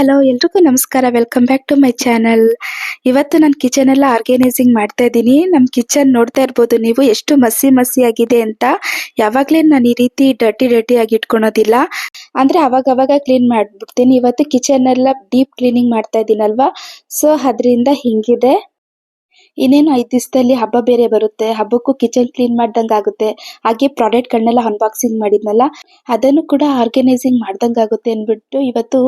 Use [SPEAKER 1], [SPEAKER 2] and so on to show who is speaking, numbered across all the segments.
[SPEAKER 1] Hello, ಎಲ್ರಿಗೂ ನಮಸ್ಕಾರ. Welcome back to my channel ಇವತ್ತು ನಾನು ಕಿಚನ್ ಎಲ್ಲ ಆರ್ಗನೈಸಿಂಗ್ ಮಾಡ್ತಾ ಇದ್ದೀನಿ. ನಮ್ಮ ಕಿಚನ್ ನೋಡ್ತಾ ಇರ್ಬೋದು ನೀವು ಎಷ್ಟು ಮಸಿ ಮಸಿ ಆಗಿದೆ ಅಂತ. ಯಾವಾಗಲೇ ನಾನು ಈ ರೀತಿ ಡರ್ಟಿ ಡರ್ಟಿ ಆಗಿ ಇಟ್ಕೊಳೋದಿಲ್ಲ. ಅಂದ್ರೆ ಅವಾಗ ಅವಾಗ ಕ್ಲೀನ್ ಮಾಡ್ಬಿಡ್ತೀನಿ. ಇವತ್ತು ಕಿಚನ್ ಎಲ್ಲ ಡೀಪ್ ಕ್ಲೀನಿಂಗ್ ಮಾಡ್ತಾ ಇದ್ದೀನಲ್ವಾ? ಸೊ ಅದರಿಂದ ಹಿಂಗಿದೆ. ಇನ್ನೇನು ಐದು ದಿವಸದಲ್ಲಿ ಹಬ್ಬ ಬೇರೆ ಬರುತ್ತೆ, ಹಬ್ಬಕ್ಕೂ ಕಿಚನ್ ಕ್ಲೀನ್ ಮಾಡ್ದಂಗೆ ಆಗುತ್ತೆ ಹಾಗೆ ಪ್ರಾಡಕ್ಟ್ಗಳನ್ನೆಲ್ಲ ಅನ್ಬಾಕ್ಸಿಂಗ್ ಮಾಡಿದ್ನಲ್ಲ, ಅದನ್ನು ಕೂಡ ಆರ್ಗನೈಸಿಂಗ್ ಮಾಡ್ದಂಗೆ ಆಗುತ್ತೆ ಅಂದ್ಬಿಟ್ಟು ಇವತ್ತು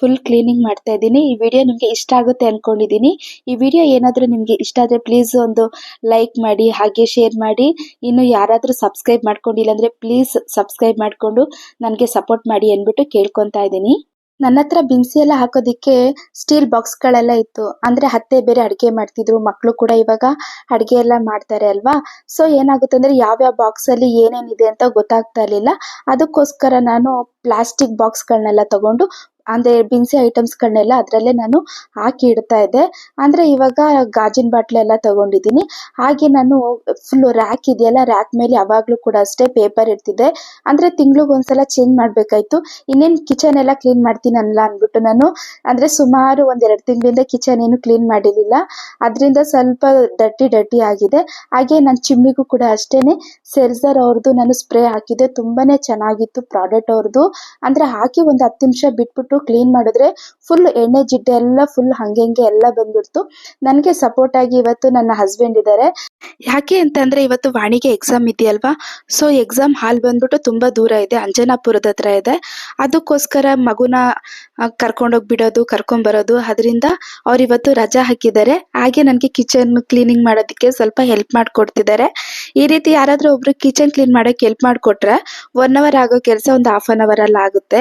[SPEAKER 1] ಫುಲ್ ಕ್ಲೀನಿಂಗ್ ಮಾಡ್ತಾ ಇದ್ದೀನಿ. ಈ ವಿಡಿಯೋ ನಿಮಗೆ ಇಷ್ಟ ಆಗುತ್ತೆ ಅನ್ಕೊಂಡಿದ್ದೀನಿ. ಈ ವಿಡಿಯೋ ಏನಾದರೂ ನಿಮಗೆ ಇಷ್ಟ ಆದರೆ ಪ್ಲೀಸ್ ಒಂದು ಲೈಕ್ ಮಾಡಿ, ಹಾಗೆ ಶೇರ್ ಮಾಡಿ. ಇನ್ನು ಯಾರಾದರೂ ಸಬ್ಸ್ಕ್ರೈಬ್ ಮಾಡ್ಕೊಂಡಿಲ್ಲ ಅಂದರೆ ಪ್ಲೀಸ್ ಸಬ್ಸ್ಕ್ರೈಬ್ ಮಾಡಿಕೊಂಡು ನನಗೆ ಸಪೋರ್ಟ್ ಮಾಡಿ ಅಂದ್ಬಿಟ್ಟು ಕೇಳ್ಕೊತಾ ಇದ್ದೀನಿ. ನನ್ನ ಹತ್ರ ಬಿನ್ಸಿ ಎಲ್ಲ ಹಾಕೋದಿಕ್ಕೆ ಸ್ಟೀಲ್ ಬಾಕ್ಸ್ ಗಳೆಲ್ಲ ಇತ್ತು. ಅಂದ್ರೆ ಹತ್ತೆ ಬೇರೆ ಅಡಿಗೆ ಮಾಡ್ತಿದ್ರು. ಮಕ್ಕಳು ಕೂಡ ಇವಾಗ ಅಡಿಗೆ ಎಲ್ಲ ಮಾಡ್ತಾರೆ ಅಲ್ವಾ? ಸೊ ಏನಾಗುತ್ತೆ ಅಂದ್ರೆ ಯಾವ್ಯಾವ ಬಾಕ್ಸ್ ಅಲ್ಲಿ ಏನೇನಿದೆ ಅಂತ ಗೊತ್ತಾಗ್ತಾ ಇರ್ಲಿಲ್ಲ. ಅದಕ್ಕೋಸ್ಕರ ನಾನು ಪ್ಲಾಸ್ಟಿಕ್ ಬಾಕ್ಸ್ ಗಳನ್ನೆಲ್ಲ ತಗೊಂಡು ಅಂದ್ರೆ ಐಟಮ್ಸ್ ಗಳನ್ನೆಲ್ಲ ಅದ್ರಲ್ಲೇ ನಾನು ಹಾಕಿ ಇಡ್ತಾ ಇದ್ದೆ. ಅಂದ್ರೆ ಇವಾಗ ಗಾಜಿನ ಬಾಟ್ಲೆಲ್ಲ ಎಲ್ಲ ತಗೊಂಡಿದ್ದೀನಿ. ಹಾಗೆ ನಾನು ಫುಲ್ ರ್ಯಾಕ್ ಇದೆಯಲ್ಲ ರ್ಯಾಕ್ ಮೇಲೆ ಯಾವಾಗ್ಲೂ ಕೂಡ ಅಷ್ಟೇ ಪೇಪರ್ ಇಡ್ತಿದ್ದೆ. ಅಂದ್ರೆ ತಿಂಗ್ಳಿಗೆ ಒಂದ್ಸಲ ಚೇಂಜ್ ಮಾಡ್ಬೇಕಾಯ್ತು. ಇನ್ನೇನ್ ಕಿಚನ್ ಎಲ್ಲ ಕ್ಲೀನ್ ಮಾಡ್ತೀನಲ್ಲ ಅಂದ್ಬಿಟ್ಟು ನಾನು, ಅಂದ್ರೆ ಸುಮಾರು ಒಂದ್ ಎರಡ್ ತಿಂಗಳಿಂದ ಕಿಚನ್ ಏನು ಕ್ಲೀನ್ ಮಾಡಿರಲಿಲ್ಲ. ಅದರಿಂದ ಸ್ವಲ್ಪ ದಟ್ಟಿ ಡಟ್ಟಿ ಆಗಿದೆ. ಹಾಗೆ ನನ್ನ ಚಿಮ್ನಿಗೂ ಕೂಡ ಅಷ್ಟೇನೆ. ಸೆರ್ಸರ್ ಅವ್ರದ್ದು ನಾನು ಸ್ಪ್ರೇ ಹಾಕಿದ್ದೆ. ತುಂಬಾನೇ ಚೆನ್ನಾಗಿತ್ತು ಪ್ರಾಡಕ್ಟ್ ಅವ್ರದ್ದು ಅಂದ್ರೆ ಹಾಕಿ ಒಂದು ಹತ್ತು ನಿಮಿಷ ಬಿಟ್ಬಿಟ್ಟು ಕ್ಲೀನ್ ಮಾಡಿದ್ರೆ ಫುಲ್ ಎಣ್ಣೆ, ಜಿಡ್ಡೆ ಎಲ್ಲ ಫುಲ್ ಹಂಗೆ ಹಿಂಗೆ ಎಲ್ಲ ಬಂದ್ಬಿಡ್ತು. ನನಗೆ ಸಪೋರ್ಟ್ ಆಗಿ ಇವತ್ತು ನನ್ನ ಹಸ್ಬೆಂಡ್ ಇದ್ದಾರೆ ಯಾಕೆ ಅಂತಂದ್ರೆ ಇವತ್ತು ವಾಣಿಗೆ ಎಕ್ಸಾಮ್ ಇದೆಯಲ್ವಾ? ಸೊ ಎಕ್ಸಾಮ್ ಹಾಲ್ ಬಂದ್ಬಿಟ್ಟು ತುಂಬಾ ದೂರ ಇದೆ, ಅಂಜನಾಪುರದ ಹತ್ರ ಇದೆ. ಅದಕ್ಕೋಸ್ಕರ ಮಗುನ ಕರ್ಕೊಂಡೋಗಿ ಬಿಡೋದು ಕರ್ಕೊಂಡ್ ಬರೋದು ಅದರಿಂದ ಅವ್ರು ಇವತ್ತು ರಜಾ ಹಾಕಿದ್ದಾರೆ. ಹಾಗೆ ನನಗೆ ಕಿಚನ್ ಕ್ಲೀನಿಂಗ್ ಮಾಡೋದಕ್ಕೆ ಸ್ವಲ್ಪ ಹೆಲ್ಪ್ ಮಾಡ್ಕೊಡ್ತಿದ್ದಾರೆ. ಈ ರೀತಿ ಯಾರಾದ್ರೂ ಒಬ್ರು ಕಿಚನ್ ಕ್ಲೀನ್ ಮಾಡಕ್ ಹೆಲ್ಪ್ ಮಾಡಿಕೊಟ್ರೆ ಒನ್ ಅವರ್ ಆಗೋ ಕೆಲಸ ಒಂದು ಹಾಫ್ ಅನ್ ಅವರ್ ಅಲ್ಲಿ ಆಗುತ್ತೆ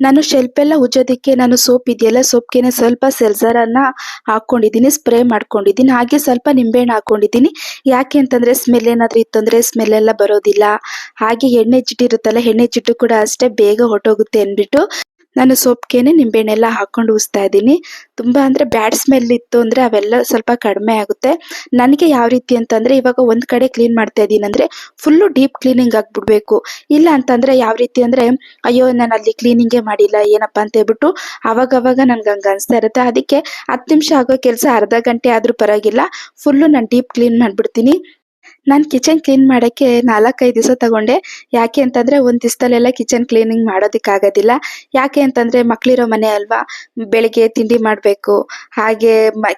[SPEAKER 1] ನಾನು ಶೆಲ್ಫ್ ಎಲ್ಲ ಉಜ್ಜೋದಕ್ಕೆ ನಾನು ಸೋಪ್ ಇದೆಯಲ್ಲ, ಸೋಪ್ಗೆನೆ ಸ್ವಲ್ಪ ಸೆಲ್ಸರನ್ನು ಹಾಕ್ಕೊಂಡಿದ್ದೀನಿ, ಸ್ಪ್ರೇ ಮಾಡ್ಕೊಂಡಿದ್ದೀನಿ. ಹಾಗೆ ಸ್ವಲ್ಪ ನಿಂಬೆಹಣ್ಣು ಹಾಕ್ಕೊಂಡಿದ್ದೀನಿ. ಯಾಕೆ ಅಂತಂದ್ರೆ ಸ್ಮೆಲ್ ಏನಾದರೂ ಸ್ಮೆಲ್ ಎಲ್ಲ ಬರೋದಿಲ್ಲ. ಹಾಗೆ ಎಣ್ಣೆ ಜಿಡ್ಡು ಎಣ್ಣೆ ಜಿಡ್ಡು ಕೂಡ ಅಷ್ಟೇ ಬೇಗ ಹೊಟ್ಟೋಗುತ್ತೆ ಅಂದ್ಬಿಟ್ಟು. ನಾನು ಸೋಪ್ಗೆನೆ ನಿಂಬೆಹಣ್ಣೆಲ್ಲ ಹಾಕ್ಕೊಂಡು ಉಸ್ತಾ ಇದ್ದೀನಿ. ತುಂಬಾ ಅಂದ್ರೆ ಬ್ಯಾಡ್ ಸ್ಮೆಲ್ ಇತ್ತು ಅಂದ್ರೆ ಅವೆಲ್ಲ ಸ್ವಲ್ಪ ಕಡಿಮೆ ಆಗುತ್ತೆ. ನನಗೆ ಯಾವ ರೀತಿ ಅಂತಂದ್ರೆ ಇವಾಗ ಒಂದು ಕಡೆ ಕ್ಲೀನ್ ಮಾಡ್ತಾ ಇದ್ದೀನಿ ಅಂದ್ರೆ ಫುಲ್ಲು ಡೀಪ್ ಕ್ಲೀನಿಂಗ್ ಆಗಿಬಿಡ್ಬೇಕು. ಇಲ್ಲ ಅಂತಂದ್ರೆ ಯಾವ ರೀತಿ ಅಂದ್ರೆ, ಅಯ್ಯೋ, ನಾನು ಅಲ್ಲಿ ಕ್ಲೀನಿಂಗೇ ಮಾಡಿಲ್ಲ, ಏನಪ್ಪಾ? ಅಂತ ಹೇಳ್ಬಿಟ್ಟು ಅವಾಗ ಅವಾಗ ನನ್ಗೆ ಅನಿಸ್ತಾ ಅನ್ಸ್ತಾ ಇರುತ್ತೆ. ಅದಕ್ಕೆ ಹತ್ತು ನಿಮಿಷ ಆಗೋ ಕೆಲಸ ಅರ್ಧ ಗಂಟೆ ಆದ್ರೂ ಪರವಾಗಿಲ್ಲ. ಫುಲ್ಲು ನಾನು ಡೀಪ್ ಕ್ಲೀನ್ ಮಾಡ್ಬಿಡ್ತೀನಿ. ನಾನು ಕಿಚನ್ ಕ್ಲೀನ್ ಮಾಡಕ್ಕೆ ನಾಲ್ಕೈದು ದಿವಸ ತಗೊಂಡೆ. ಯಾಕೆ ಅಂತಂದ್ರೆ ಒಂದ್ ದಿವಸದಲ್ಲೆಲ್ಲ ಕಿಚನ್ ಕ್ಲೀನಿಂಗ್ ಮಾಡೋದಿಕ್ ಆಗೋದಿಲ್ಲ ಯಾಕೆ ಅಂತಂದ್ರೆ ಮಕ್ಳಿರೋ ಮನೆ ಅಲ್ವಾ? ಬೆಳಿಗ್ಗೆ ತಿಂಡಿ ಮಾಡ್ಬೇಕು, ಹಾಗೆ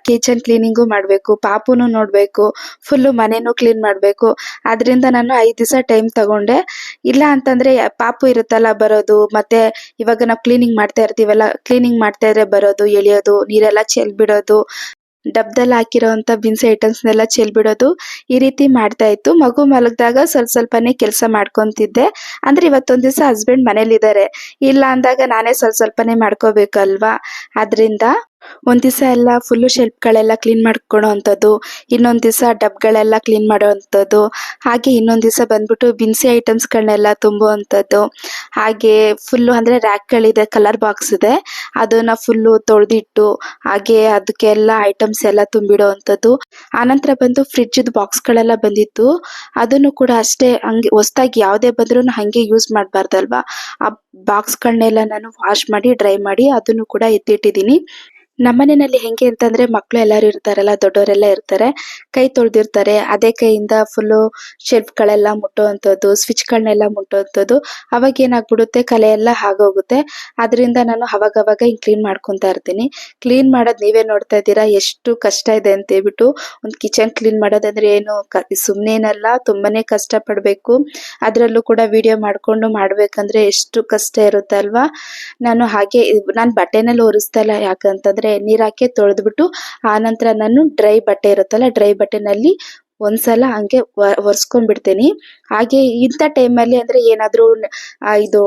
[SPEAKER 1] ಕಿಚನ್ ಕ್ಲೀನಿಂಗು ಮಾಡ್ಬೇಕು, ಪಾಪುನು ನೋಡ್ಬೇಕು ಫುಲ್ಲು ಮನೆನೂ ಕ್ಲೀನ್ ಮಾಡ್ಬೇಕು. ಅದರಿಂದ ನಾನು ಐದು ದಿವಸ ಟೈಮ್ ತಗೊಂಡೆ. ಇಲ್ಲ ಅಂತಂದ್ರೆ ಪಾಪು ಇರುತ್ತಲ್ಲ ಬರೋದು, ಮತ್ತೆ ಇವಾಗ ನಾವು ಕ್ಲೀನಿಂಗ್ ಮಾಡ್ತಾ ಇರ್ತೀವಲ್ಲ ಕ್ಲೀನಿಂಗ್ ಮಾಡ್ತಾ ಇದ್ರೆ ಬರೋದು, ಎಳೆಯೋದು, ನೀರೆಲ್ಲ ಚೆಲ್ ಬಿಡೋದು ಡಬ್ದಲ್ಲಿ ಹಾಕಿರೋವಂಥ ಬಿನ್ಸ್ ಐಟಮ್ಸ್ನೆಲ್ಲ ಚೆಲ್ಬಿಡೋದು ಈ ರೀತಿ ಮಾಡ್ತಾ ಇತ್ತು. ಮಗು ಮಲಗಿದಾಗ ಸ್ವಲ್ಪ ಸ್ವಲ್ಪನೇ ಕೆಲಸ ಮಾಡ್ಕೊತಿದ್ದೆ. ಅಂದ್ರೆ ಇವತ್ತೊಂದು ದಿವಸ ಹಸ್ಬೆಂಡ್ ಮನೇಲಿದ್ದಾರೆ. ಇಲ್ಲ ಅಂದಾಗ ನಾನೇ ಸ್ವಲ್ಪ ಸ್ವಲ್ಪನೇ ಮಾಡ್ಕೋಬೇಕಲ್ವಾ? ಅದರಿಂದ ಒಂದ್ ದಿವಸ ಎಲ್ಲ ಫುಲ್ಲು ಶೆಲ್ಫ್ಗಳೆಲ್ಲ ಕ್ಲೀನ್ ಮಾಡ್ಕೊಳೋ ಅಂಥದ್ದು ಇನ್ನೊಂದ್ ದಿವಸ ಡಬ್ಗಳೆಲ್ಲ ಕ್ಲೀನ್ ಮಾಡೋ ಅಂಥದ್ದು ಹಾಗೆ ಇನ್ನೊಂದ್ ದಿವಸ ಬಂದ್ಬಿಟ್ಟು ಬಿನ್ಸಿ ಐಟಮ್ಸ್ಗಳನ್ನೆಲ್ಲ ತುಂಬೋ ಅಂಥದ್ದು ಹಾಗೆ ಫುಲ್ಲು ಅಂದ್ರೆ ರ್ಯಾಕ್ಗಳಿದೆ ಕಲರ್ ಬಾಕ್ಸ್ ಇದೆ. ಅದನ್ನ ಫುಲ್ಲು ತೊಳೆದಿಟ್ಟು ಹಾಗೆ ಅದಕ್ಕೆಲ್ಲ ಐಟಮ್ಸ್ ಎಲ್ಲ ತುಂಬಿಡೋ ಅಂಥದ್ದು ಆನಂತರ ಬಂದು ಫ್ರಿಡ್ಜ್ ಬಾಕ್ಸ್ಗಳೆಲ್ಲ ಬಂದಿತ್ತು. ಅದನ್ನು ಕೂಡ ಅಷ್ಟೇ ಹಂಗೆ ಹೊಸ್ದಾಗಿ ಯಾವುದೇ ಬಂದರೂ ಹಂಗೆ ಯೂಸ್ ಮಾಡಬಾರ್ದಲ್ವಾ? ಆ ಬಾಕ್ಸ್ಗಳನ್ನೆಲ್ಲ ನಾನು ವಾಶ್ ಮಾಡಿ ಡ್ರೈ ಮಾಡಿ ಅದನ್ನು ಕೂಡ ಎತ್ತಿಟ್ಟಿದ್ದೀನಿ. ನಮ್ಮನೆಯಲ್ಲಿ ಹೆಂಗೆ ಅಂತಂದ್ರೆ ಮಕ್ಕಳು ಎಲ್ಲಾರು ಇರ್ತಾರಲ್ಲ, ದೊಡ್ಡವರೆಲ್ಲ ಇರ್ತಾರೆ. ಕೈ ತೊಳೆದಿರ್ತಾರೆ. ಅದೇ ಕೈಯಿಂದ ಫುಲ್ಲು ಶೆಲ್ಫ್ ಗಳೆಲ್ಲ ಮುಟ್ಟುವಂಥದ್ದು ಸ್ವಿಚ್ ಗಳನ್ನೆಲ್ಲ ಮುಟ್ಟುವಂಥದ್ದು. ಅವಾಗ ಏನಾಗ್ಬಿಡುತ್ತೆ? ಕಲೆ ಎಲ್ಲ ಹಾಗೋಗುತ್ತೆ. ಅದರಿಂದ ನಾನು ಅವಾಗ ಅವಾಗ ಹಿಂಗ್ ಕ್ಲೀನ್ ಮಾಡ್ಕೊತಾ ಇರ್ತೀನಿ. ಕ್ಲೀನ್ ಮಾಡೋದು ನೀವೇ ನೋಡ್ತಾ ಇದ್ದೀರಾ? ಎಷ್ಟು ಕಷ್ಟ ಇದೆ ಅಂತ ಹೇಳ್ಬಿಟ್ಟು ಒಂದ್ ಕಿಚನ್ ಕ್ಲೀನ್ ಮಾಡೋದಂದ್ರೆ ಏನು ಸುಮ್ನೆನಲ್ಲ ತುಂಬಾನೇ ಕಷ್ಟ ಪಡ್ಬೇಕು ಅದ್ರಲ್ಲೂ ಕೂಡ ವಿಡಿಯೋ ಮಾಡ್ಕೊಂಡು ಮಾಡಬೇಕಂದ್ರೆ ಎಷ್ಟು ಕಷ್ಟ ಇರುತ್ತೆ ಅಲ್ವಾ? ನಾನು ಹಾಗೆ, ನಾನು ಬಟ್ಟೆನಲ್ಲಿ ಒರೆಸ್ತಾ ಇಲ್ಲ ಯಾಕಂತಂದ್ರೆ ನೀರ್ ಹಾಕಿ ತೊಳೆದ್ಬಿಟ್ಟು, ಆ ನಂತರ ನಾನು ಡ್ರೈ ಬಟ್ಟೆ ಇರುತ್ತಲ್ಲ, ಡ್ರೈ ಬಟ್ಟೆನಲ್ಲಿ ಒಂದ್ಸಲ ಹಂಗೆ ಒರೆಸ್ಕೊಂಡ್ ಬಿಡ್ತೀನಿ ಹಾಗೆ ಇಂಥ ಟೈಮಲ್ಲಿ ಅಂದ್ರೆ ಏನಾದರೂ ಇದು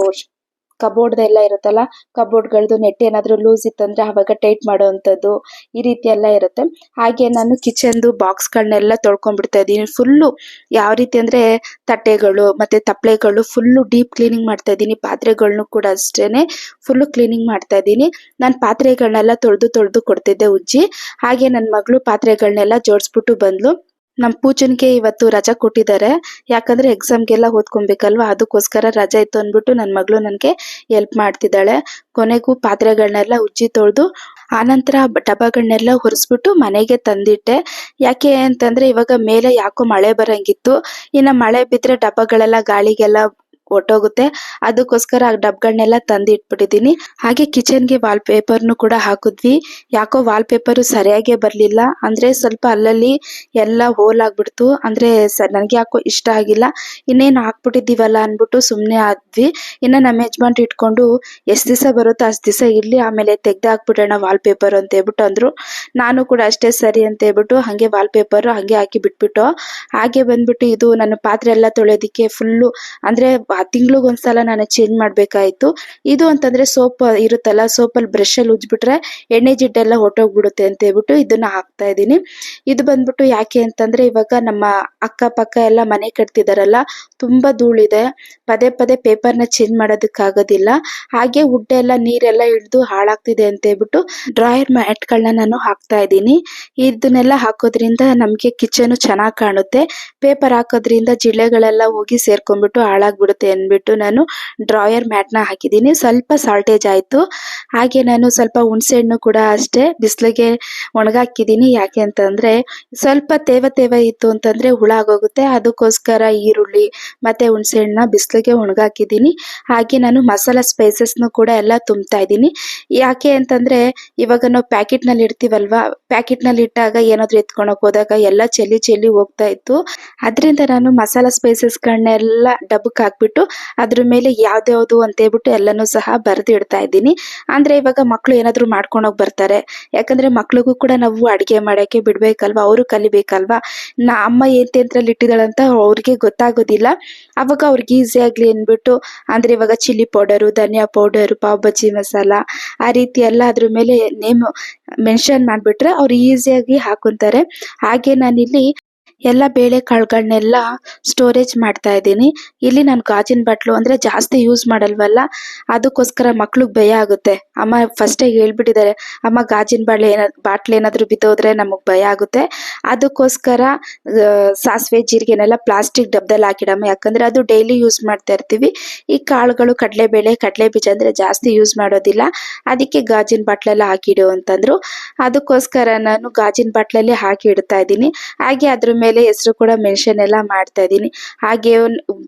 [SPEAKER 1] ಕಬೋರ್ಡ್ ಎಲ್ಲ ಇರುತ್ತಲ್ಲ, ಕಬೋರ್ಡ್ಗಳದ್ದು ನೆಟ್ ಏನಾದ್ರು ಲೂಸ್ ಇತ್ತಂದ್ರೆ ಅವಾಗ ಟೈಟ್ ಮಾಡುವಂಥದ್ದು ಈ ರೀತಿ ಎಲ್ಲ ಇರುತ್ತೆ. ಹಾಗೆ ನಾನು ಕಿಚನ್ದು ಬಾಕ್ಸ್ಗಳನ್ನೆಲ್ಲ ತೊಳ್ಕೊಂಡ್ಬಿಡ್ತಾ ಇದ್ದೀನಿ. ಫುಲ್ಲು ಯಾವ ರೀತಿ ಅಂದ್ರೆ ತಟ್ಟೆಗಳು ಮತ್ತೆ ತಪ್ಪಲೆಗಳು ಫುಲ್ಲು ಡೀಪ್ ಕ್ಲೀನಿಂಗ್ ಮಾಡ್ತಾ ಇದ್ದೀನಿ. ಪಾತ್ರೆಗಳನ್ನೂ ಕೂಡ ಅಷ್ಟೇನೆ ಫುಲ್ಲು ಕ್ಲೀನಿಂಗ್ ಮಾಡ್ತಾ ಇದ್ದೀನಿ. ನಾನು ಪಾತ್ರೆಗಳನ್ನೆಲ್ಲ ತೊಳೆದು ತೊಳೆದು ಕೊಡ್ತಿದ್ದೆ ಉಜ್ಜಿ. ಹಾಗೆ ನನ್ನ ಮಗಳು ಪಾತ್ರೆಗಳನ್ನೆಲ್ಲ ಜೋಡಿಸ್ಬಿಟ್ಟು ಬಂದ್ಲು. ನಮ್ ಪೂಜನ್ಗೆ ಇವತ್ತು ರಜಾ ಕೊಟ್ಟಿದ್ದಾರೆ. ಯಾಕಂದ್ರೆ ಎಕ್ಸಾಮ್ಗೆಲ್ಲ ಓದ್ಕೊಬೇಕಲ್ವಾ? ಅದಕ್ಕೋಸ್ಕರ ರಜಾ ಇತ್ತು ಅಂದ್ಬಿಟ್ಟು ನನ್ನ ಮಗಳು ನನಗೆ ಹೆಲ್ಪ್ ಮಾಡ್ತಿದ್ದಾಳೆ. ಕೊನೆಗೂ ಪಾತ್ರೆಗಳನ್ನೆಲ್ಲ ಉಜ್ಜಿ ತೊಳೆದು, ಆನಂತರ ಡಬ್ಬಗಳನ್ನೆಲ್ಲ ಹೊರಿಸ್ಬಿಟ್ಟು ಮನೆಗೆ ತಂದಿಟ್ಟೆ. ಯಾಕೆ ಅಂತಂದ್ರೆ ಇವಾಗ ಮೇಲೆ ಯಾಕೋ ಮಳೆ ಬರಂಗಿತ್ತು. ಇನ್ನ ಮಳೆ ಬಿದ್ರೆ ಡಬ್ಬಗಳೆಲ್ಲ ಗಾಳಿಗೆಲ್ಲ ಒಟ್ಟೋಗುತ್ತೆ. ಅದಕ್ಕೋಸ್ಕರ ಆ ಡಬ್ಗಳನ್ನೆಲ್ಲ ತಂದು ಇಟ್ಬಿಟ್ಟಿದೀನಿ ಹಾಗೆ ಕಿಚನ್ಗೆ ವಾಲ್ ಪೇಪರ್ನು ಕೂಡ ಹಾಕಿದ್ವಿ. ಯಾಕೋ ವಾಲ್ ಪೇಪರ್ ಸರಿಯಾಗೇ ಬರಲಿಲ್ಲ. ಅಂದ್ರೆ ಸ್ವಲ್ಪ ಅಲ್ಲಲ್ಲಿ ಎಲ್ಲ ಹೋಲ್ ಆಗಿಬಿಡ್ತು ಅಂದ್ರೆ ಸ, ನನಗೆ ಯಾಕೋ ಇಷ್ಟ ಆಗಿಲ್ಲ. ಇನ್ನೇನು ಹಾಕ್ಬಿಟ್ಟಿದ್ದೀವಲ್ಲ ಅಂದ್ಬಿಟ್ಟು ಸುಮ್ಮನೆ ಆದ್ವಿ. ಇನ್ನ ನಮ್ಮ ಯಜಮಾನ್ ಇಟ್ಕೊಂಡು, ಎಷ್ಟು ದಿವಸ ಬರುತ್ತೋ ಅಷ್ಟು ದಿವಸ ಇರ್ಲಿ, ಆಮೇಲೆ ತೆಗ್ದು ಹಾಕ್ಬಿಡೋಣ ವಾಲ್ ಪೇಪರ್ ಅಂತ ಹೇಳ್ಬಿಟ್ಟು ಅಂದ್ರು. ನಾನು ಕೂಡ ಅಷ್ಟೇ ಸರಿ ಅಂತ ಹೇಳ್ಬಿಟ್ಟು ಹಾಗೆ ವಾಲ್ ಪೇಪರ್ ಹಾಗೆ ಹಾಕಿ ಬಿಟ್ಬಿಟ್ಟು. ಹಾಗೆ ಬಂದ್ಬಿಟ್ಟು ಇದು ನನ್ನ ಪಾತ್ರೆ ಎಲ್ಲ ತೊಳೆಯೋದಿಕ್ಕೆ ಫುಲ್ಲು ಅಂದ್ರೆ ತಿಂಗ್ಳಿಗೆ ಒಂದ್ಸಲ ನಾನು ಚೇಂಜ್ ಮಾಡಬೇಕಾಯಿತು. ಇದು ಅಂತಂದ್ರೆ ಸೋಪ್ ಇರುತ್ತಲ್ಲ ಸೋಪಲ್ಲಿ ಬ್ರಷ್ ಅಲ್ಲಿ ಉಜ್ಬಿಟ್ರೆ ಎಣ್ಣೆ ಜಿಡ್ಡೆಲ್ಲ ಹೊಟ್ಟೋಗ್ಬಿಡುತ್ತೆ ಅಂತ ಹೇಳ್ಬಿಟ್ಟು ಇದನ್ನ ಹಾಕ್ತಾ ಇದ್ದೀನಿ. ಇದು ಬಂದ್ಬಿಟ್ಟು ಯಾಕೆ ಅಂತಂದ್ರೆ ಇವಾಗ ನಮ್ಮ ಅಕ್ಕ ಪಕ್ಕ ಎಲ್ಲ ಮನೆ ಕಟ್ತಿದಾರಲ್ಲ, ತುಂಬಾ ಧೂಳಿದೆ. ಪದೇ ಪದೇ ಪೇಪರ್ನ ಚೇಂಜ್ ಮಾಡೋದಕ್ಕಾಗೋದಿಲ್ಲ. ಹಾಗೆ ಉಡ್ಡೆ ಎಲ್ಲ, ನೀರೆಲ್ಲ ಹಿಡಿದು ಹಾಳಾಗ್ತಿದೆ ಅಂತ ಹೇಳ್ಬಿಟ್ಟು ಡ್ರಾಯರ್ ಮ್ಯಾಟ್ಗಳನ್ನ ನಾನು ಹಾಕ್ತಾ ಇದ್ದೀನಿ. ಇದನ್ನೆಲ್ಲ ಹಾಕೋದ್ರಿಂದ ನಮಗೆ ಕಿಚನ್ ಚೆನ್ನಾಗಿ ಕಾಣುತ್ತೆ. ಪೇಪರ್ ಹಾಕೋದ್ರಿಂದ ಜಿಳ್ಳೆಗಳೆಲ್ಲ ಹೋಗಿ ಸೇರ್ಕೊಂಡ್ಬಿಟ್ಟು ಹಾಳಾಗ್ಬಿಡುತ್ತೆ. ಅಂದ್ಬಿಟ್ಟು ನಾನು ಡ್ರಾಯರ್ ಮ್ಯಾಟ್ನ ಹಾಕಿದ್ದೀನಿ. ಸ್ವಲ್ಪ ಸಾಲ್ಟೇಜ್ ಆಯ್ತು. ಹಾಗೆ ನಾನು ಸ್ವಲ್ಪ ಹುಣಸೆ ಹಣ್ಣು ಕೂಡ ಅಷ್ಟೇ ಬಿಸಿಲಿಗೆ ಒಣಗಾಕಿದ್ದೀನಿ. ಯಾಕೆ ಅಂತಂದ್ರೆ ಸ್ವಲ್ಪ ತೇವ ತೇವ ಇತ್ತು ಅಂತಂದ್ರೆ ಹುಳ ಆಗೋಗುತ್ತೆ. ಅದಕ್ಕೋಸ್ಕರ ಈರುಳ್ಳಿ ಮತ್ತೆ ಹುಣಸೆ ಹಣ್ಣನ್ನ ಬಿಸಿಲಿಗೆ ಒಣಗಾಕಿದ್ದೀನಿ. ಹಾಗೆ ನಾನು ಮಸಾಲ ಸ್ಪೈಸಸ್ನು ಕೂಡ ಎಲ್ಲ ತುಂಬ್ತಾ ಇದ್ದೀನಿ. ಯಾಕೆ ಅಂತಂದ್ರೆ ಇವಾಗ ನಾವು ಪ್ಯಾಕೆಟ್ನಲ್ಲಿ ಇಡ್ತೀವಲ್ವಾ? ಪ್ಯಾಕೆಟ್ನಲ್ಲಿ ಇಟ್ಟಾಗ ಏನಾದರೂ ಎತ್ಕೊಳಕ್ಕೆ ಹೋದಾಗ ಎಲ್ಲ ಚೆಲ್ಲಿ ಚೆಲ್ಲಿ ಹೋಗ್ತಾ ಇತ್ತು. ಅದರಿಂದ ನಾನು ಮಸಾಲ ಸ್ಪೈಸಸ್ಗಳನ್ನೆಲ್ಲ ಡಬ್ಬಕ್ಕೆ ಹಾಕ್ಬಿಟ್ಟು ಅದ್ರ ಮೇಲೆ ಯಾವ್ದ್ಯಾವ್ದು ಅಂತ ಹೇಳ್ಬಿಟ್ಟು ಎಲ್ಲಾನು ಸಹ ಬರೆದು ಇಡ್ತಾ ಇದ್ದೀನಿ. ಅಂದ್ರೆ ಇವಾಗ ಮಕ್ಳು ಏನಾದ್ರು ಮಾಡ್ಕೊಂಡೋಗಿ ಬರ್ತಾರೆ. ಯಾಕಂದ್ರೆ ಮಕ್ಳಿಗೂ ಕೂಡ ನಾವು ಅಡಿಗೆ ಮಾಡಕ್ಕೆ ಬಿಡ್ಬೇಕಲ್ವಾ? ಅವರು ಕಲಿಬೇಕಲ್ವಾ? ನಾ ಅಮ್ಮ ಏನ್ ಇಟ್ಟಿದಾಳಂತ ಅವ್ರಿಗೆ ಗೊತ್ತಾಗೋದಿಲ್ಲ. ಅವಾಗ ಅವ್ರಿಗೆ ಈಸಿ ಆಗ್ಲಿ ಅಂದ್ಬಿಟ್ಟು ಅಂದ್ರೆ ಇವಾಗ ಚಿಲ್ಲಿ ಪೌಡರು, ಧನಿಯಾ ಪೌಡರ್, ಪಾವ್ ಬಜ್ಜಿ ಮಸಾಲ, ಆ ರೀತಿ ಎಲ್ಲ ಅದ್ರ ಮೇಲೆ ನೇಮ್, ಮೆನ್ಷನ್ ಮಾಡ್ಬಿಟ್ರೆ ಅವ್ರು ಈಸಿಯಾಗಿ ಹಾಕೊಂತಾರೆ. ಹಾಗೆ ನಾನಿಲ್ಲಿ ಎಲ್ಲ ಬೇಳೆ ಕಾಳುಗಳನ್ನೆಲ್ಲ ಸ್ಟೋರೇಜ್ ಮಾಡ್ತಾ ಇದ್ದೀನಿ. ಇಲ್ಲಿ ನಾನು ಗಾಜಿನ ಬಟ್ಲು ಅಂದ್ರೆ ಜಾಸ್ತಿ ಯೂಸ್ ಮಾಡಲ್ವಲ್ಲ? ಅದಕ್ಕೋಸ್ಕರ ಮಕ್ಳಿಗೆ ಭಯ ಆಗುತ್ತೆ. ಅಮ್ಮ ಫಸ್ಟೇ ಹೇಳ್ಬಿಟ್ಟಿದ್ದಾರೆ, ಅಮ್ಮ ಗಾಜಿನ ಬಾಳೆ ಏನ, ಬಾಟ್ಲು ಏನಾದ್ರು ಬಿದ್ದೋದ್ರೆ ನಮಗೆ ಭಯ ಆಗುತ್ತೆ. ಅದಕ್ಕೋಸ್ಕರ ಸಾಸಿವೆ, ಜೀರಿಗೆನೆಲ್ಲ ಪ್ಲಾಸ್ಟಿಕ್ ಡಬ್ಬದಲ್ಲಿ ಹಾಕಿಡಮ್ಮ. ಯಾಕಂದ್ರೆ ಅದು ಡೈಲಿ ಯೂಸ್ ಮಾಡ್ತಾ ಇರ್ತೀವಿ. ಈ ಕಾಳುಗಳು, ಕಡಲೆಬೇಳೆ ಕಡಲೆ ಬೀಜ ಅಂದ್ರೆ ಜಾಸ್ತಿ ಯೂಸ್ ಮಾಡೋದಿಲ್ಲ. ಅದಕ್ಕೆ ಗಾಜಿನ ಬಾಟ್ಲೆಲ್ಲ ಹಾಕಿಡು ಅಂತಂದ್ರು. ಅದಕ್ಕೋಸ್ಕರ ನಾನು ಗಾಜಿನ ಬಾಟ್ಲಲ್ಲಿ ಹಾಕಿ ಇಡ್ತಾ ಇದ್ದೀನಿ. ಹಾಗೆ ಅದ್ರ ಮೇಲೆ ಹೆಸರು ಕೂಡ ಮೆನ್ಷನ್ ಎಲ್ಲ ಮಾಡ್ತಾ ಇದ್ದೀನಿ. ಹಾಗೆ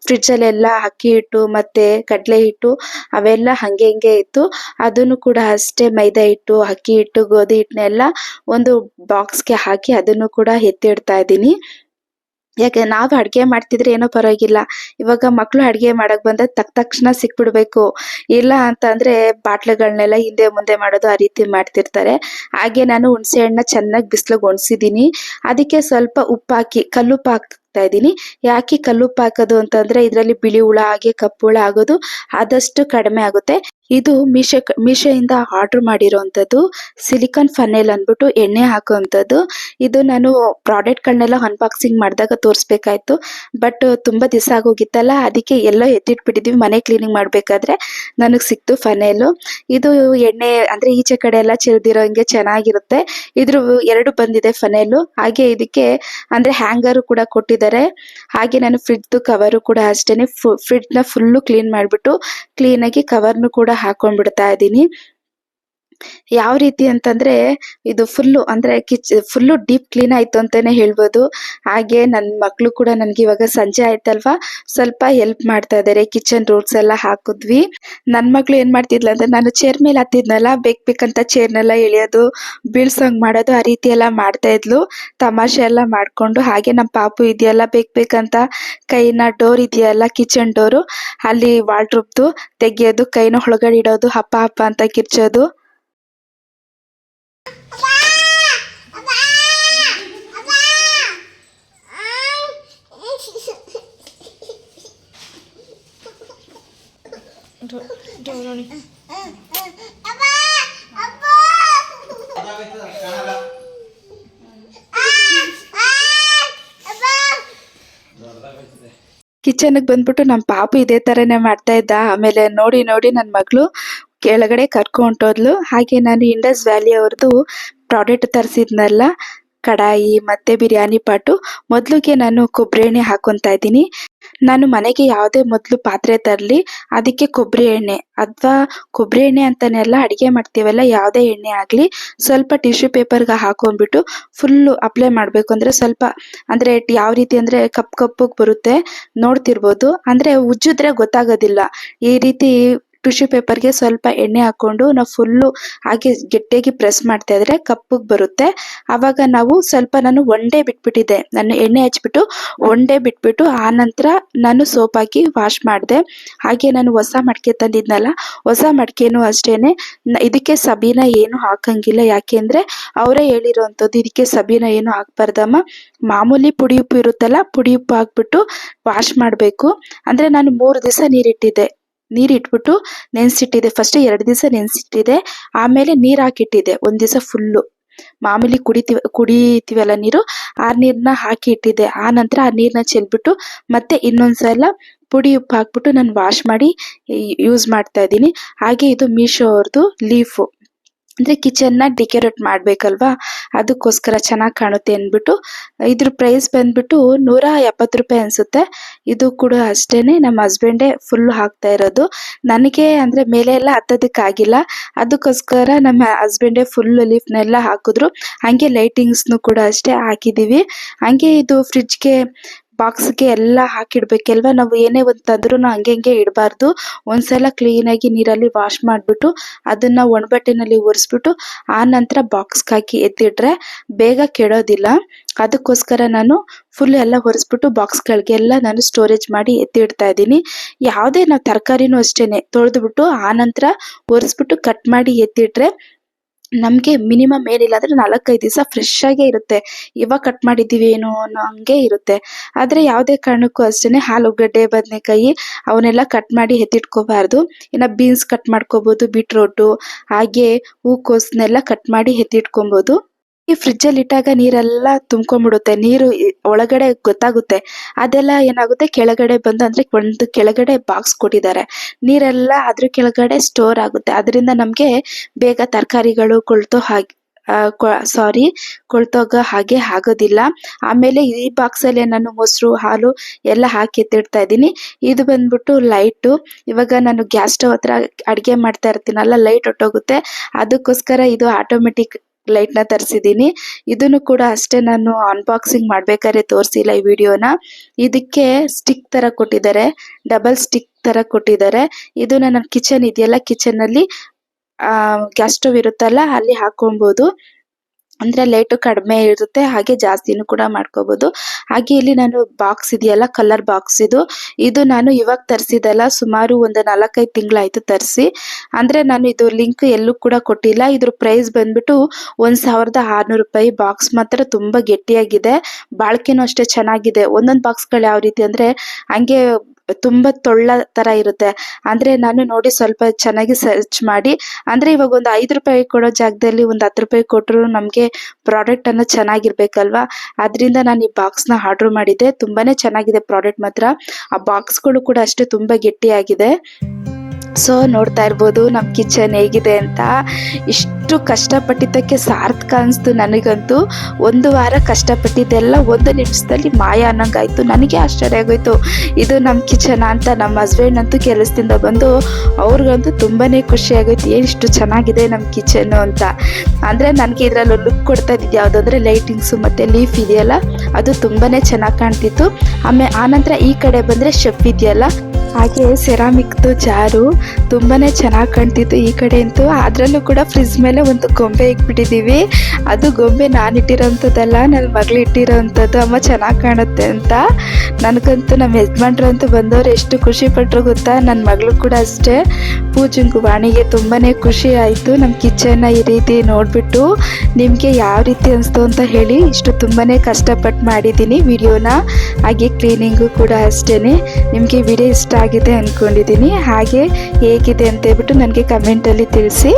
[SPEAKER 1] ಫ್ರಿಡ್ಜ್ ಅಲ್ಲೆಲ್ಲ ಅಕ್ಕಿ ಹಿಟ್ಟು ಮತ್ತೆ ಕಡಲೆ ಹಿಟ್ಟು ಅವೆಲ್ಲ ಹಂಗೆ ಹಿಂಗೆ ಇತ್ತು. ಅದನ್ನು ಕೂಡ ಅಷ್ಟೇ ಮೈದಾ ಹಿಟ್ಟು, ಅಕ್ಕಿ ಹಿಟ್ಟು, ಗೋಧಿ ಹಿಟ್ಟನ್ನೆಲ್ಲ ಒಂದು ಬಾಕ್ಸ್ಗೆ ಹಾಕಿ ಅದನ್ನು ಕೂಡ ಎತ್ತಿಡ್ತಾ ಇದ್ದೀನಿ. ಯಾಕೆ ನಾವು ಅಡ್ಗೆ ಮಾಡ್ತಿದ್ರೆ ಏನೋ ಪರವಾಗಿಲ್ಲ. ಇವಾಗ ಮಕ್ಳು ಅಡ್ಗೆ ಮಾಡಕ್ ಬಂದ ತಕ್ ತಕ್ಷಣ ಸಿಕ್ಬಿಡ್ಬೇಕು. ಇಲ್ಲ ಅಂತಂದ್ರೆ ಬಾಟ್ಲುಗಳನ್ನೆಲ್ಲ ಹಿಂದೆ ಮುಂದೆ ಮಾಡೋದು ಆ ರೀತಿ ಮಾಡ್ತಿರ್ತಾರೆ. ಹಾಗೆ ನಾನು ಹುಣಸೆ ಹಣ್ಣನ್ನ ಚೆನ್ನಾಗಿ ಬಿಸಿಲಿಗೆ ಒಣಸಿದೀನಿ. ಅದಕ್ಕೆ ಸ್ವಲ್ಪ ಉಪ್ಪಾಕಿ ಹಾಕಿ ಕಲ್ಲುಪ್ಪು ಹಾಕ್ತಾ ಇದ್ದೀನಿ. ಯಾಕೆ ಕಲ್ಲುಪ್ಪು ಹಾಕೋದು ಅಂತಂದ್ರೆ ಇದರಲ್ಲಿ ಬಿಳಿ ಹುಳ ಹಾಗೆ ಕಪ್ಪು ಹುಳ ಆಗೋದು ಆದಷ್ಟು ಕಡಿಮೆ ಆಗುತ್ತೆ. ಇದು ಮೀಶೋ ಮೀಶೋಯಿಂದ ಆರ್ಡರ್ ಮಾಡಿರೋವಂಥದ್ದು ಸಿಲಿಕಾನ್ ಫನೆಲ್ ಅಂದ್ಬಿಟ್ಟು ಎಣ್ಣೆ ಹಾಕುವಂಥದ್ದು ಇದು ನಾನು ಪ್ರಾಡಕ್ಟ್ಗಳನ್ನೆಲ್ಲ ಅನ್ಬಾಕ್ಸಿಂಗ್ ಮಾಡಿದಾಗ ತೋರಿಸ್ಬೇಕಾಯ್ತು. ಬಟ್ ತುಂಬಾ ದಿವಸ ಆಗೋಗಿತ್ತಲ್ಲ, ಅದಕ್ಕೆ ಎಲ್ಲೋ ಎತ್ತಿಟ್ಬಿಟ್ಟಿದ್ವಿ, ಮನೆ ಕ್ಲೀನಿಂಗ್ ಮಾಡಬೇಕಾದ್ರೆ ನನಗೆ ಸಿಕ್ತು ಫನ್ನೆಲು ಇದು ಎಣ್ಣೆ ಅಂದ್ರೆ ಈಚೆ ಕಡೆ ಎಲ್ಲ ಚೆಲ್ದಿರೋ ಹಂಗೆ ಚೆನ್ನಾಗಿರುತ್ತೆ. ಇದ್ರ ಎರಡು ಬಂದಿದೆ ಫನೆಲ್ ಹಾಗೆ ಇದಕ್ಕೆ ಅಂದ್ರೆ ಹ್ಯಾಂಗರ್ ಕೂಡ ಕೊಟ್ಟಿದ್ದಾರೆ. ಹಾಗೆ ನಾನು ಫ್ರಿಡ್ಜ್ ಕವರು ಕೂಡ ಅಷ್ಟೇನೆ ಫ್ರಿಡ್ಜ್ನ ಫುಲ್ಲು ಕ್ಲೀನ್ ಮಾಡ್ಬಿಟ್ಟು ಕ್ಲೀನ್ ಆಗಿ ಕವರ್ನು ಕೂಡ ಹಾಕೊಂಡ್ಬಿಡ್ತಾ ಇದ್ದೀನಿ. ಯಾವ ರೀತಿ ಅಂತಂದ್ರೆ ಇದು ಫುಲ್ಲು ಅಂದ್ರೆ ಕಿಚ್ ಫುಲ್ಲು ಡೀಪ್ ಕ್ಲೀನ್ ಆಯ್ತು ಅಂತಾನೆ ಹೇಳ್ಬೋದು. ಹಾಗೆ ನನ್ನ ಮಕ್ಕಳು ಕೂಡ ನನ್ಗೆ ಇವಾಗ ಸಂಜೆ ಆಯ್ತಲ್ವಾ? ಸ್ವಲ್ಪ ಹೆಲ್ಪ್ ಮಾಡ್ತಾ ಇದಾರೆ ಕಿಚನ್ ರೂಲ್ಸ್ ಎಲ್ಲ ಹಾಕಿದ್ವಿ. ನನ್ ಮಕ್ಳು ಏನ್ ಮಾಡ್ತಿದ್ಲ ಅಂದ್ರೆ ನಾನು ಚೇರ್ ಮೇಲೆ ಹತ್ತಿದ್ನಲ್ಲ, ಬೇಕ್ ಬೇಕಂತ ಚೇರ್ನೆಲ್ಲ ಎಳಿಯೋದು, ಬೀಳ್ಸಂಗ್ ಮಾಡೋದು ಆ ರೀತಿ ಎಲ್ಲ ಮಾಡ್ತಾ ಇದ್ಲು. ತಮಾಷೆ ಎಲ್ಲ ಮಾಡ್ಕೊಂಡು, ಹಾಗೆ ನಮ್ಮ ಪಾಪು ಇದೆಯಲ್ಲ, ಬೇಕ್ ಬೇಕಂತ ಕೈನ ಡೋರ್ ಇದೆಯಲ್ಲ ಕಿಚನ್ ಡೋರು ಅಲ್ಲಿ ವಾಲ್ಡ್ರೂಬ್ದು ತೆಗಿಯೋದು, ಕೈನ ಒಳಗಡೆ ಇಡೋದು, ಹಪ್ಪ ಹಪ್ಪ ಅಂತ ಕಿರ್ಚೋದು. ಕಿಚನ್ಗೆ ಬಂದ್ಬಿಟ್ಟು ನಮ್ಮ ಪಾಪು ಇದೇ ಥರನೇ ಮಾಡ್ತಾ ಇದ್ದ. ಆಮೇಲೆ ನೋಡಿ ನೋಡಿ ನನ್ನ ಮಗಳು ಕೆಳಗಡೆ ಕರ್ಕೊಂಡು ಹೊಂಟೋದ್ಲು ಹಾಗೆ ನಾನು ಇಂಡಸ್ ವ್ಯಾಲಿ ಅವ್ರದ್ದು ಪ್ರಾಡಕ್ಟ್ ತರಿಸಿದ್ನಲ್ಲ, ಕಡಾಯಿ ಮತ್ತೆ ಬಿರಿಯಾನಿ ಪಾಟು. ಮೊದಲಿಗೆ ನಾನು ಕೊಬ್ಬರಿ ಎಣ್ಣೆ ಹಾಕೊತಾ ಇದ್ದೀನಿ. ನಾನು ಮನೆಗೆ ಯಾವುದೇ ಮೊದಲು ಪಾತ್ರೆ ತರಲಿ, ಅದಕ್ಕೆ ಕೊಬ್ಬರಿ ಎಣ್ಣೆ. ಅಥವಾ ಕೊಬ್ಬರಿ ಎಣ್ಣೆ ಅಂತಾನೆಲ್ಲ ಅಡುಗೆ ಮಾಡ್ತೀವಲ್ಲ, ಯಾವುದೇ ಎಣ್ಣೆ ಆಗಲಿ, ಸ್ವಲ್ಪ ಟಿಶ್ಯೂ ಪೇಪರ್ಗೆ ಹಾಕೊಂಡ್ಬಿಟ್ಟು ಫುಲ್ಲು ಅಪ್ಲೈ ಮಾಡಬೇಕು ಅಂದರೆ ಸ್ವಲ್ಪ, ಅಂದರೆ ಯಾವ ರೀತಿ ಅಂದರೆ ಕಪ್ಪು ಕಪ್ಪಗೆ ಬರುತ್ತೆ, ನೋಡ್ತಿರ್ಬೋದು. ಅಂದರೆ ಉಜ್ಜಿದ್ರೆ ಗೊತ್ತಾಗೋದಿಲ್ಲ. ಈ ರೀತಿ ಟಿಶ್ಯೂ ಪೇಪರ್ಗೆ ಸ್ವಲ್ಪ ಎಣ್ಣೆ ಹಾಕೊಂಡು ನಾವು ಫುಲ್ಲು ಹಾಗೆ ಗಟ್ಟಿಯಾಗಿ ಪ್ರೆಸ್ ಮಾಡ್ತಾ ಇದ್ರೆ ಕಪ್ಪಗೆ ಬರುತ್ತೆ. ಆವಾಗ ನಾವು ಸ್ವಲ್ಪ ನಾನು ಒನ್ ಡೇ ಬಿಟ್ಬಿಟ್ಟಿದ್ದೆ. ನಾನು ಎಣ್ಣೆ ಹಚ್ಬಿಟ್ಟು ಒನ್ ಡೇ ಬಿಟ್ಬಿಟ್ಟು ಆ ನಂತರ ನಾನು ಸೋಪ್ ಹಾಕಿ ವಾಶ್ ಮಾಡಿದೆ. ಹಾಗೆ ನಾನು ಹೊಸ ಮಡಿಕೆ ತಂದಿದ್ನಲ್ಲ, ಹೊಸ ಮಡಿಕೆನೂ ಅಷ್ಟೇನೆ. ಇದಕ್ಕೆ ಸಬೀನ ಏನು ಹಾಕಂಗಿಲ್ಲ. ಯಾಕೆಂದ್ರೆ ಅವರೇ ಹೇಳಿರೋವಂಥದ್ದು ಇದಕ್ಕೆ ಸಬೀನ ಏನು ಹಾಕ್ಬಾರ್ದಮ್ಮ. ಮಾಮೂಲಿ ಪುಡಿ ಉಪ್ಪು ಇರುತ್ತಲ್ಲ ಪುಡಿ ಉಪ್ಪು ಹಾಕ್ಬಿಟ್ಟು ವಾಶ್ ಮಾಡಬೇಕು. ಅಂದರೆ ನಾನು ಮೂರು ದಿವಸ ನೀರಿಟ್ಟಿದ್ದೆ. ನೀರಿಟ್ಬಿಟ್ಟು ನೆನ್ಸಿಟ್ಟಿದೆ. ಫಸ್ಟ್ ಎರಡು ದಿವಸ ನೆನ್ಸಿಟ್ಟಿದೆ. ಆಮೇಲೆ ನೀರು ಹಾಕಿಟ್ಟಿದೆ. ಒಂದು ದಿವಸ ಫುಲ್ಲು ಮಾಮೂಲಿ ಕುಡಿತೀವಿ, ಕುಡಿತೀವಲ್ಲ ನೀರು? ಆ ನೀರನ್ನ ಹಾಕಿ ಇಟ್ಟಿದ್ದೆ ಆ ನಂತರ ಆ ನೀರನ್ನ ಚೆಲ್ಬಿಟ್ಟು ಮತ್ತೆ ಇನ್ನೊಂದ್ಸಲ ಪುಡಿ ಉಪ್ಪು ಹಾಕ್ಬಿಟ್ಟು ನಾನು ವಾಶ್ ಮಾಡಿ ಯೂಸ್ ಮಾಡ್ತಾ ಇದ್ದೀನಿ. ಹಾಗೆ ಇದು ಮೀಶೋ ಅವ್ರದ್ದು ಲೀಫು ಅಂದ್ರೆ ಕಿಚನ್ನ ಡೆಕೋರೇಟ್ ಮಾಡ್ಬೇಕಲ್ವಾ? ಅದಕ್ಕೋಸ್ಕರ ಚೆನ್ನಾಗಿ ಕಾಣುತ್ತೆ ಅಂದ್ಬಿಟ್ಟು, ಇದ್ರ ಪ್ರೈಸ್ ಬಂದ್ಬಿಟ್ಟು ನೂರ ಎಪ್ಪತ್ತು ರೂಪಾಯಿ ಅನ್ಸುತ್ತೆ. ಇದು ಕೂಡ ಅಷ್ಟೇನೆ ನಮ್ಮ ಹಸ್ಬೆಂಡೇ ಫುಲ್ ಹಾಕ್ತಾ ಇರೋದು. ನನಗೆ ಅಂದ್ರೆ ಮೇಲೆ ಎಲ್ಲ ಹತ್ತೋದಕ್ಕಾಗಿಲ್ಲ ಅದಕ್ಕೋಸ್ಕರ ನಮ್ಮ ಹಸ್ಬೆಂಡೇ ಫುಲ್ ಲೀಫ್ನೆಲ್ಲ ಹಾಕಿದ್ರು. ಹಾಗೆ ಲೈಟಿಂಗ್ಸ್ನು ಕೂಡ ಅಷ್ಟೇ ಹಾಕಿದೀವಿ. ಹಾಗೆ ಇದು ಫ್ರಿಡ್ಜ್ಗೆ ಬಾಕ್ಸ್ಗೆ ಎಲ್ಲ ಹಾಕಿಡ್ಬೇಕಲ್ವಾ? ನಾವು ಏನೇ ಒಂದು ತಂದ್ರೂ ಹಂಗೆ ಹಂಗೆ ಇಡಬಾರ್ದು. ಒಂದ್ಸಲ ಕ್ಲೀನಾಗಿ ನೀರಲ್ಲಿ ವಾಶ್ ಮಾಡಿಬಿಟ್ಟು ಅದನ್ನ ಒಣಬಟ್ಟೆನಲ್ಲಿ ಒರೆಸ್ಬಿಟ್ಟು ಆ ನಂತರ ಬಾಕ್ಸ್ಗೆ ಹಾಕಿ ಎತ್ತಿಟ್ರೆ ಬೇಗ ಕೆಡೋದಿಲ್ಲ. ಅದಕ್ಕೋಸ್ಕರ ನಾನು ಫುಲ್ ಎಲ್ಲ ಒರೆಸ್ಬಿಟ್ಟು ಬಾಕ್ಸ್ಗಳಿಗೆಲ್ಲ ನಾನು ಸ್ಟೋರೇಜ್ ಮಾಡಿ ಎತ್ತಿಡ್ತಾ ಇದ್ದೀನಿ. ಯಾವುದೇ ನಾವು ತರಕಾರಿನೂ ಅಷ್ಟೇನೆ, ತೊಳೆದ್ಬಿಟ್ಟು ಆ ನಂತರ ಒರೆಸ್ಬಿಟ್ಟು ಕಟ್ ಮಾಡಿ ಎತ್ತಿಟ್ರೆ ನಮಗೆ ಮಿನಿಮಮ್ ಏನಿಲ್ಲ ಅಂದ್ರೆ ನಾಲ್ಕೈದು ದಿವಸ ಫ್ರೆಶ್ ಆಗೇ ಇರುತ್ತೆ. ಇವಾಗ ಕಟ್ ಮಾಡಿದ್ದೀವಿ ಏನೋ ಅನ್ನೋ ಹಂಗೆ ಇರುತ್ತೆ. ಆದರೆ ಯಾವುದೇ ಕಾರಣಕ್ಕೂ ಅಷ್ಟೇ ಆಲೂಗಡ್ಡೆ ಬದನೆಕಾಯಿ ಅವನ್ನೆಲ್ಲ ಕಟ್ ಮಾಡಿ ಎತ್ತಿಟ್ಕೋಬಾರ್ದು. ಇನ್ನು ಬೀನ್ಸ್ ಕಟ್ ಮಾಡ್ಕೋಬೋದು ಬೀಟ್ರೋಟು ಹಾಗೆ ಹೂಕೋಸನ್ನೆಲ್ಲ ಕಟ್ ಮಾಡಿ ಎತ್ತಿಟ್ಕೊಬೋದು. ಈ ಫ್ರಿಜ್ಜಲ್ಲಿ ಇಟ್ಟಾಗ ನೀರೆಲ್ಲ ತುಂಬ್ಕೊಂಡ್ಬಿಡುತ್ತೆ. ನೀರು ಒಳಗಡೆ ಗೊತ್ತಾಗುತ್ತೆ. ಅದೆಲ್ಲ ಏನಾಗುತ್ತೆ? ಕೆಳಗಡೆ ಬಂದು ಅಂದ್ರೆ ಒಂದು ಕೆಳಗಡೆ ಬಾಕ್ಸ್ ಕೊಟ್ಟಿದ್ದಾರೆ. ನೀರೆಲ್ಲ ಅದ್ರ ಕೆಳಗಡೆ ಸ್ಟೋರ್ ಆಗುತ್ತೆ. ಅದರಿಂದ ನಮಗೆ ಬೇಗ ತರಕಾರಿಗಳು ಕೊಳ್ತು ಹಾಗೆ ಸಾರಿ ಕೊಳ್ತೋಗ ಹಾಗೆ ಆಗೋದಿಲ್ಲ. ಆಮೇಲೆ ಈ ಬಾಕ್ಸ್ ಅಲ್ಲಿ ನಾನು ಮೊಸರು, ಹಾಲು ಎಲ್ಲ ಹಾಕಿ ಎತ್ತಿಡ್ತಾ ಇದ್ದೀನಿ. ಇದು ಬಂದ್ಬಿಟ್ಟು ಲೈಟು ಇವಾಗ ನಾನು ಗ್ಯಾಸ್ ಸ್ಟವ್ ಹತ್ರ ಅಡುಗೆ ಮಾಡ್ತಾ ಇರ್ತೀನಲ್ಲ ಲೈಟ್ ಹೊಟ್ಟೋಗುತ್ತೆ. ಅದಕ್ಕೋಸ್ಕರ ಇದು ಆಟೋಮೆಟಿಕ್ ಲೈಟ್ನ ತರಿಸಿದ್ದೀನಿ. ಇದನ್ನು ಕೂಡ ಅಷ್ಟೇ ನಾನು ಅನ್ಬಾಕ್ಸಿಂಗ್ ಮಾಡಬೇಕಾದ್ರೆ ತೋರಿಸಿಲ್ಲ ಈ ವಿಡಿಯೋನ. ಇದಕ್ಕೆ ಸ್ಟಿಕ್ ತರ ಕೊಟ್ಟಿದ್ದಾರೆ. ಡಬಲ್ ಸ್ಟಿಕ್ ತರ ಕೊಟ್ಟಿದ್ದಾರೆ. ಇದು ನನ್ನ ಕಿಚನ್ ಇದೆಯಲ್ಲ ಕಿಚನ್ ಅಲ್ಲಿ, ಆ ಗ್ಯಾಸ್ ಸ್ಟವ್ ಇರುತ್ತಲ್ಲ, ಅಲ್ಲಿ ಹಾಕೊಬಹುದು ಅಂದ್ರೆ ಲೈಟು ಕಡಿಮೆ ಇರುತ್ತೆ, ಹಾಗೆ ಜಾಸ್ತಿನೂ ಕೂಡ ಮಾಡ್ಕೋಬಹುದು ಹಾಗೆ ಇಲ್ಲಿ ನಾನು ಬಾಕ್ಸ್ ಇದೆಯಲ್ಲ ಕಲರ್ ಬಾಕ್ಸ್ ಇದು. ಇದು ನಾನು ಇವಾಗ ತರಿಸಿದಲ್ಲ ಸುಮಾರು ಒಂದು ನಾಲ್ಕೈದು ತಿಂಗಳಾಯ್ತು ತರಿಸಿ. ಅಂದ್ರೆ ನಾನು ಇದು ಲಿಂಕ್ ಎಲ್ಲೂ ಕೂಡ ಕೊಟ್ಟಿಲ್ಲ. ಇದ್ರ ಪ್ರೈಸ್ ಬಂದ್ಬಿಟ್ಟು ಒಂದ್ ಸಾವಿರದ ಆರ್ನೂರು ರೂಪಾಯಿ. ಬಾಕ್ಸ್ ಮಾತ್ರ ತುಂಬಾ ಗಟ್ಟಿಯಾಗಿದೆ. ಬಾಳ್ಕೆನೂ ಅಷ್ಟೇ ಚೆನ್ನಾಗಿದೆ. ಒಂದೊಂದು ಬಾಕ್ಸ್ಗಳು ಯಾವ ರೀತಿ ಅಂದ್ರೆ, ಹಂಗೆ ತುಂಬಾ ತೊಳ್ಳ ತರ ಇರುತ್ತೆ. ಅಂದ್ರೆ ನಾನು ನೋಡಿ ಸ್ವಲ್ಪ ಚೆನ್ನಾಗಿ ಸರ್ಚ್ ಮಾಡಿ ಅಂದ್ರೆ ಇವಾಗ ಒಂದು ಐದು ರೂಪಾಯಿ ಕೊಡೋ ಜಾಗದಲ್ಲಿ ಒಂದು ಹತ್ತು ರೂಪಾಯಿ ಕೊಟ್ಟರು ನಮಗೆ ಪ್ರಾಡಕ್ಟ್ ಅನ್ನ ಚೆನ್ನಾಗಿರ್ಬೇಕಲ್ವಾ? ಅದರಿಂದ ನಾನು ಈ ಬಾಕ್ಸ್ನ ಆರ್ಡರ್ ಮಾಡಿದ್ದೆ. ತುಂಬಾನೇ ಚೆನ್ನಾಗಿದೆ ಪ್ರಾಡಕ್ಟ್ ಮಾತ್ರ. ಆ ಬಾಕ್ಸ್ಗಳು ಕೂಡ ಅಷ್ಟೇ ತುಂಬಾ ಗಟ್ಟಿಯಾಗಿದೆ. ಸೊ ನೋಡ್ತಾ ಇರ್ಬೋದು ನಮ್ಮ ಕಿಚನ್ ಹೇಗಿದೆ ಅಂತ. ಇಷ್ಟು ಕಷ್ಟಪಟ್ಟಿದ್ದಕ್ಕೆ ಸಾರ್ಥಕ ಅನಿಸ್ತು ನನಗಂತೂ. ಒಂದು ವಾರ ಕಷ್ಟಪಟ್ಟಿದ್ದೆಲ್ಲ ಒಂದು ನಿಮಿಷದಲ್ಲಿ ಮಾಯ ಅನ್ನಂಗಾಯ್ತು. ನನಗೆ ಆಶ್ಚರ್ಯ ಆಗೋಯ್ತು. ಇದು ನಮ್ಮ ಕಿಚನ್ ಅಂತ ನಮ್ಮ ಹಸ್ಬೆಂಡ್ ಅಂತೂ ಕೆಲಸದಿಂದ ಬಂದು ಅವ್ರಿಗಂತೂ ತುಂಬಾ ಖುಷಿ ಆಗೋಯ್ತು. ಏನು ಇಷ್ಟು ಚೆನ್ನಾಗಿದೆ ನಮ್ಮ ಕಿಚನ್ನು ಅಂತ. ಅಂದರೆ ನನಗೆ ಇದರಲ್ಲಿ ಲುಕ್ ಕೊಡ್ತಾ ಇದ್ದಿದ್ದು ಯಾವುದಂದ್ರೆ ಲೈಟಿಂಗ್ಸು ಮತ್ತು ಲೀಫ್ ಇದೆಯಲ್ಲ, ಅದು ತುಂಬಾ ಚೆನ್ನಾಗಿ ಕಾಣ್ತಿತ್ತು. ಆಮೇಲೆ ಆನಂತರ ಈ ಕಡೆ ಬಂದರೆ ಶೆಫ್ ಇದೆಯಲ್ಲ ಹಾಗೆ ಸೆರಾಮಿಕ್ದು ಜಾರು ತುಂಬಾ ಚೆನ್ನಾಗಿ ಕಾಣ್ತಿತ್ತು ಈ ಕಡೆ ಅಂತೂ ಅದರಲ್ಲೂ ಕೂಡ ಫ್ರಿಜ್ ಮೇಲೆ ಒಂದು ಗೊಂಬೆ ಇಟ್ಬಿಟ್ಟಿದ್ದೀವಿ ಅದು ಗೊಂಬೆ ನಾನು ಇಟ್ಟಿರೋಂಥದ್ದಲ್ಲ ನನ್ನ ಮಗಳು ಇಟ್ಟಿರೋಂಥದ್ದು. ಅಮ್ಮ ಚೆನ್ನಾಗಿ ಕಾಣುತ್ತೆ ಅಂತ. ನನಗಂತೂ ನಮ್ಮ ಯಜಮಾನ್ರು ಅಂತೂ ಬಂದವರು ಎಷ್ಟು ಖುಷಿ ಪಟ್ರು ಗೊತ್ತಾ? ನನ್ನ ಮಗಳು ಕೂಡ ಅಷ್ಟೇ. ಪೂಜಂಗು ವಾಣಿಗೆ ತುಂಬಾ ಖುಷಿ ಆಯಿತು. ನಮ್ಮ ಕಿಚನ್ನ ಈ ರೀತಿ ನೋಡಿಬಿಟ್ಟು ನಿಮಗೆ ಯಾವ ರೀತಿ ಅನಿಸ್ತು ಅಂತ ಹೇಳಿ ಇಷ್ಟು ತುಂಬಾನೇ ಕಷ್ಟಪಟ್ಟು ಮಾಡಿದ್ದೀನಿ ವಿಡಿಯೋನ. ಹಾಗೆ ಕ್ಲೀನಿಂಗು ಕೂಡ ಅಷ್ಟೇ ನಿಮಗೆ ವಿಡಿಯೋ ಇಷ್ಟ ಆಗಿದೆ ಅಂದ್ಕೊಂಡಿದ್ದೀನಿ ಹಾಗೆ ಹೇಗಿದೆ ಅಂತ ಹೇಳ್ಬಿಟ್ಟು ನನಗೆ ಕಮೆಂಟಲ್ಲಿ ತಿಳಿಸಿ.